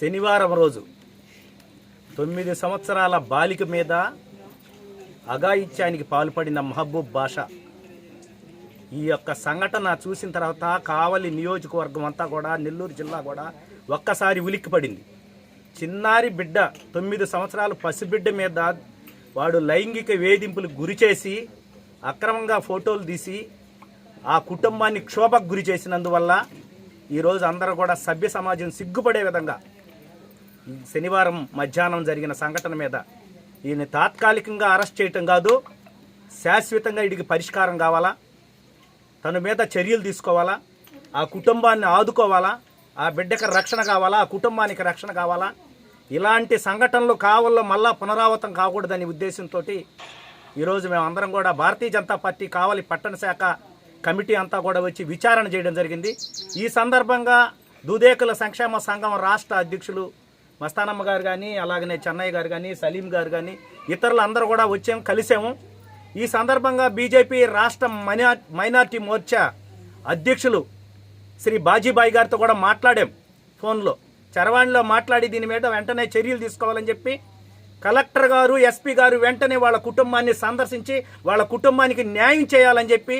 శనివారం రోజు తొమ్మిది సంవత్సరాల బాలిక మీద అఘాయిత్యానికి పాల్పడిన మహబూబ్ బాషా. ఈ యొక్క సంఘటన చూసిన తర్వాత కావలి నియోజకవర్గం అంతా కూడా నెల్లూరు జిల్లా కూడా ఒక్కసారి ఉలిక్కిపడింది. చిన్నారి బిడ్డ తొమ్మిది సంవత్సరాలు పసిబిడ్డ మీద వాడు లైంగిక వేధింపులకు గురి చేసి అక్రమంగా ఫోటోలు తీసి ఆ కుటుంబాన్ని క్షోభకు గురి చేసినందువల్ల ఈరోజు అందరూ కూడా సభ్య సమాజం సిగ్గుపడే విధంగా శనివారం మధ్యాహ్నం జరిగిన సంఘటన మీద ఈయన తాత్కాలికంగా అరెస్ట్ చేయటం కాదు శాశ్వతంగా వీడికి పరిష్కారం కావాలా తన మీద చర్యలు తీసుకోవాలా ఆ కుటుంబాన్ని ఆదుకోవాలా ఆ బిడ్డకి రక్షణ కావాలా ఆ కుటుంబానికి రక్షణ కావాలా ఇలాంటి సంఘటనలు కావాలో మళ్ళా పునరావృతం కాకూడదనే ఉద్దేశంతో ఈరోజు మేమందరం కూడా భారతీయ జనతా పార్టీ కావలి పట్టణ శాఖ కమిటీ అంతా కూడా వచ్చి విచారణ చేయడం జరిగింది. ఈ సందర్భంగా దుదేకుల సంక్షేమ సంఘం రాష్ట్ర అధ్యక్షులు మస్తానమ్మ గారు కానీ అలాగనే చెన్నయ్య గారు కానీ సలీం గారు కానీ ఇతరులు అందరూ కూడా వచ్చాము కలిసాము ఈ సందర్భంగా బీజేపీ రాష్ట్ర మైనార్టీ మోర్చా అధ్యక్షులు శ్రీ బాజీబాయి గారితో కూడా మాట్లాడాం ఫోన్లో. చరవాణిలో మాట్లాడి దీని మీద వెంటనే చర్యలు తీసుకోవాలని చెప్పి కలెక్టర్ గారు ఎస్పీ గారు వెంటనే వాళ్ళ కుటుంబాన్ని సందర్శించి వాళ్ళ కుటుంబానికి న్యాయం చేయాలని చెప్పి